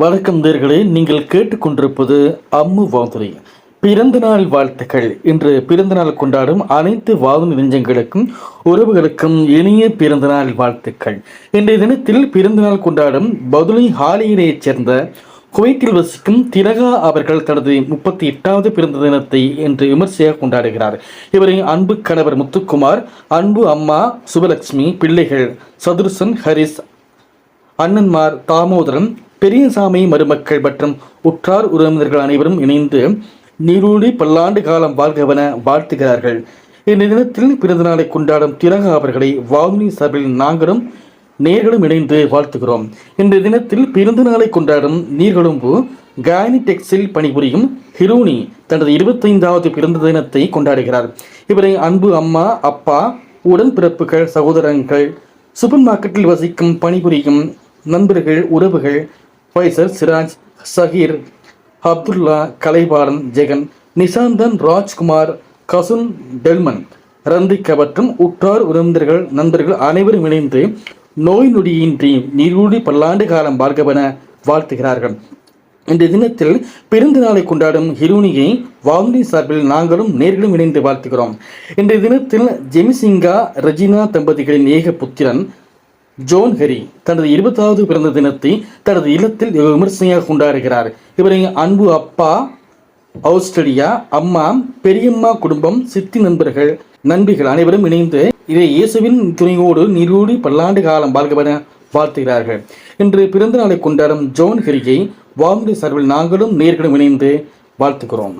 வணக்கம் நேர்களே நீங்கள் கேட்டுக்கொண்டிருப்பது அம்மு வாதுரை பிறந்த நாள் வாழ்த்துக்கள். இன்று பிறந்த நாள் கொண்டாடும் அனைத்து வாதுணி நெஞ்சங்களுக்கும் உறவுகளுக்கும் இனிய பிறந்த நாள் வாழ்த்துக்கள். இன்றைய தினத்தில் பிறந்த நாள் கொண்டாடும் பதுளை ஹாலியினையைச் சேர்ந்த குவைத்தில் வசிக்கும் திலகா அவர்கள் தனது முப்பத்தி எட்டாவது பிறந்த தினத்தை இன்று விமர்சையாக கொண்டாடுகிறார். இவரின் அன்பு கணவர் முத்துக்குமார் அன்பு அம்மா சுபலட்சுமி பிள்ளைகள் சதுர்சன் ஹரிஸ் அண்ணன்மார் தாமோதரன் பெரியசாமி மருமக்கள் மற்றும் உற்றார் உறவினர்கள் அனைவரும் இணைந்து நீரூடி பல்லாண்டு காலம் வாழ்கவன வாழ்த்துகிறார்கள். இந்த தினத்தில் பிறந்த நாளை கொண்டாடும் திலகா அவர்களை வாகுனி சார்பில் நாங்களும் நேர்களும் இணைந்து வாழ்த்துகிறோம். இந்த தினத்தில் பிறந்த நாளை கொண்டாடும் நீர்கொழும்பு காயனி டெக்ஸில் பணிபுரியும் ஹிரூனி தனது இருபத்தைந்தாவது பிறந்த தினத்தை கொண்டாடுகிறார். இவரை அன்பு அம்மா அப்பா உடன்பிறப்புகள் சகோதரங்கள் சூப்பர் மார்க்கெட்டில் வசிக்கும் பணிபுரியும் நண்பர்கள் உறவுகள் ஃபைசல் சிராஜ் சஹீர் அப்துல்லா கலைபாலன் ஜெகன் நிசாந்தன் ராஜ்குமார் கசுன் டெல்மன் ரந்திக் மற்றும் உற்றார் உறவினர்கள் நண்பர்கள் அனைவரும் இணைந்து நோய் நொடியின்றி நீரூடி பல்லாண்டு காலம் வாழ்கவென வாழ்த்துகிறார்கள். இந்த தினத்தில் பிறந்த நாளை கொண்டாடும் ஹிரூனியை வானொலி சார்பில் நாங்களும் நேர்களும் இணைந்து வாழ்த்துகிறோம். இன்றைய தினத்தில் ஜெமிசிங்கா ரஜினா தம்பதிகளின் ஏக புத்திரன் ஜோன் ஹெரி தனது இருபத்தாவது பிறந்த தினத்தை தனது இல்லத்தில் விமர்சனையாக கொண்டாடுகிறார். இவரின் அன்பு அப்பா ஆஸ்திரேலியா அம்மா பெரியம்மா குடும்பம் சித்தி நண்பர்கள் நண்பிகள் அனைவரும் இணைந்து இதை இயேசுவின் துணையோடு நீரூடி பல்லாண்டு காலம் வாழ்கவன வாழ்த்துகிறார்கள். இன்று பிறந்த நாளை கொண்டாடும் ஜோன் ஹெரியை வானொலி சார்பில் நாங்களும் நேர்களும் இணைந்து வாழ்த்துகிறோம்.